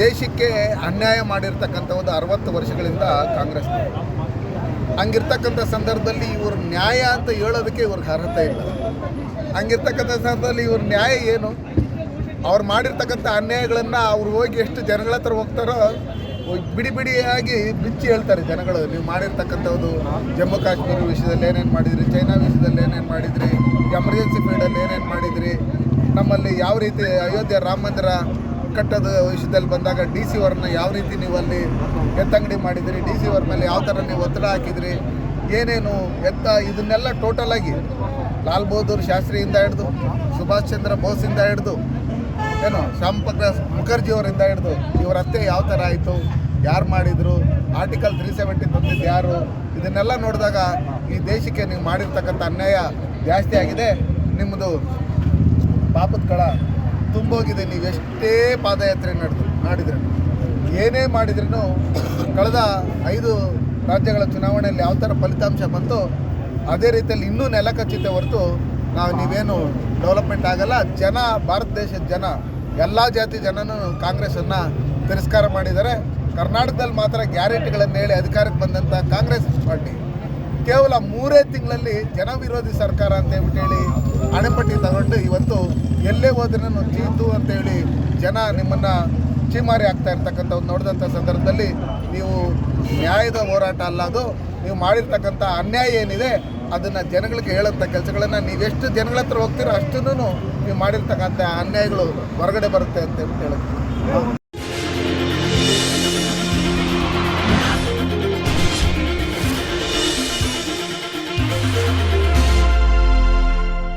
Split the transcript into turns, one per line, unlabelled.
ದೇಶಕ್ಕೆ ಅನ್ಯಾಯ ಮಾಡಿರ್ತಕ್ಕಂಥ ಒಂದು ಅರವತ್ತು ವರ್ಷಗಳಿಂದ ಕಾಂಗ್ರೆಸ್. ಹಂಗಿರ್ತಕ್ಕಂಥ ಸಂದರ್ಭದಲ್ಲಿ ಇವರು ನ್ಯಾಯ ಅಂತ ಹೇಳೋದಕ್ಕೆ ಇವ್ರಿಗೆ ಅರ್ಹತೆ ಇಲ್ಲ. ಹಂಗಿರ್ತಕ್ಕಂಥ ಸಂದರ್ಭದಲ್ಲಿ ಇವ್ರ ನ್ಯಾಯ ಏನು? ಅವ್ರು ಮಾಡಿರ್ತಕ್ಕಂಥ ಅನ್ಯಾಯಗಳನ್ನು ಅವ್ರು ಹೋಗಿ ಎಷ್ಟು ಜನಗಳ ಹತ್ರ ಹೋಗ್ತಾರೋ ಬಿಡಿ ಬಿಡಿಯಾಗಿ ಬಿಚ್ಚಿ ಹೇಳ್ತಾರೆ ಜನಗಳು. ನೀವು ಮಾಡಿರ್ತಕ್ಕಂಥದ್ದು ಜಮ್ಮು ಕಾಶ್ಮೀರ ವಿಷಯದಲ್ಲಿ ಏನೇನು ಮಾಡಿದ್ರಿ, ಚೈನಾ ವಿಷಯದಲ್ಲಿ ಏನೇನು ಮಾಡಿದ್ರಿ, ಎಮರ್ಜೆನ್ಸಿ ಫೀಲ್ಡಲ್ಲಿ ಏನೇನು ಮಾಡಿದ್ರಿ, ನಮ್ಮಲ್ಲಿ ಯಾವ ರೀತಿ ಅಯೋಧ್ಯೆ ರಾಮ ಮಂದಿರ ಕಟ್ಟೋದು ವಿಷಯದಲ್ಲಿ ಬಂದಾಗ ಡಿ ಸಿ ಅವ್ರನ್ನ ಯಾವ ರೀತಿ ನೀವು ಅಲ್ಲಿ ಎತ್ತಂಗಡಿ ಮಾಡಿದಿರಿ? ಡಿ ಸಿ ಅವ್ರ ಮೇಲೆ ಯಾವ ಥರ ನೀವು ಒತ್ತಡ ಹಾಕಿದ್ರಿ? ಏನೇನು ಎತ್ತ ಇದನ್ನೆಲ್ಲ ಟೋಟಲ್ ಆಗಿ ಲಾಲ್ ಬಹದ್ದೂರ್ ಶಾಸ್ತ್ರಿಯಿಂದ ಹಿಡಿದು, ಸುಭಾಷ್ ಚಂದ್ರ ಬೋಸಿಂದ ಹಿಡಿದು, ಏನು ಶ್ಯಾಮ್ ಪ್ರಕಾಶ್ ಮುಖರ್ಜಿ ಅವರಿಂದ ಹಿಡಿದು ಇವರ ಅತ್ತೆ ಯಾವ ಥರ ಆಯಿತು? ಯಾರು ಮಾಡಿದರು? ಆರ್ಟಿಕಲ್ ತ್ರೀ ಸೆವೆಂಟಿ ತಂದಿದ್ದು ಯಾರು? ಇದನ್ನೆಲ್ಲ ನೋಡಿದಾಗ ಈ ದೇಶಕ್ಕೆ ನೀವು ಮಾಡಿರ್ತಕ್ಕಂಥ ಅನ್ಯಾಯ ಜಾಸ್ತಿ ಆಗಿದೆ. ನಿಮ್ಮದು ಪಾಪದ ಕಳ. ತುಂಬೋಗಿದೆ. ನೀವು ಎಷ್ಟೇ ಪಾದಯಾತ್ರೆ ನಡೆದು ಮಾಡಿದ್ರೆ, ಏನೇ ಮಾಡಿದ್ರೂ ಕಳೆದ ಐದು ರಾಜ್ಯಗಳ ಚುನಾವಣೆಯಲ್ಲಿ ಯಾವ ಥರ ಫಲಿತಾಂಶ ಬಂತು ಅದೇ ರೀತಿಯಲ್ಲಿ ಇನ್ನೂ ನೆಲ ಕಚ್ಚಿತೆ ಹೊರತು ನಾವು ನೀವೇನು ಡೆವಲಪ್ಮೆಂಟ್ ಆಗಲ್ಲ. ಜನ, ಭಾರತ ದೇಶದ ಜನ, ಎಲ್ಲ ಜಾತಿ ಜನನೂ ಕಾಂಗ್ರೆಸ್ಸನ್ನು ತಿರಸ್ಕಾರ ಮಾಡಿದ್ದಾರೆ. ಕರ್ನಾಟಕದಲ್ಲಿ ಮಾತ್ರ ಗ್ಯಾರಂಟಿಗಳನ್ನು ಹೇಳಿ ಅಧಿಕಾರಕ್ಕೆ ಬಂದಂಥ ಕಾಂಗ್ರೆಸ್ ಪಾರ್ಟಿ. ಕೇವಲ ಮೂರೇ ತಿಂಗಳಲ್ಲಿ ಜನವಿರೋಧಿ ಸರ್ಕಾರ ಅಂತ ಹೇಳ್ಬಿಟ್ಟು ಹೇಳಿ ಅಣೆಪಟ್ಟಿ ತಗೊಂಡು ಇವತ್ತು ಹೋದ್ರೂ ಚೀತು ಅಂತೇಳಿ ಜನ ನಿಮ್ಮನ್ನು ಚೀಮಾರಿ ಆಗ್ತಾ ಇರ್ತಕ್ಕಂಥ ಒಂದು ನೋಡಿದಂಥ ಸಂದರ್ಭದಲ್ಲಿ ನೀವು ನ್ಯಾಯದ ಹೋರಾಟ ಅಲ್ಲ ಅದು, ನೀವು ಮಾಡಿರ್ತಕ್ಕಂಥ ಅನ್ಯಾಯ ಏನಿದೆ, ಅದನ್ನು ಜನಗಳಿಗೆ ಹೇಳೋಂಥ ಕೆಲಸಗಳನ್ನು ನೀವೆಷ್ಟು ಜನಗಳ ಹತ್ರ ಹೋಗ್ತೀರೋ ಅಷ್ಟನ್ನು ನೀವು ಮಾಡಿರ್ತಕ್ಕಂಥ ಅನ್ಯಾಯಗಳು ಹೊರಗಡೆ ಬರುತ್ತೆ ಅಂತ ಹೇಳಿ ಹೇಳುತ್ತೆ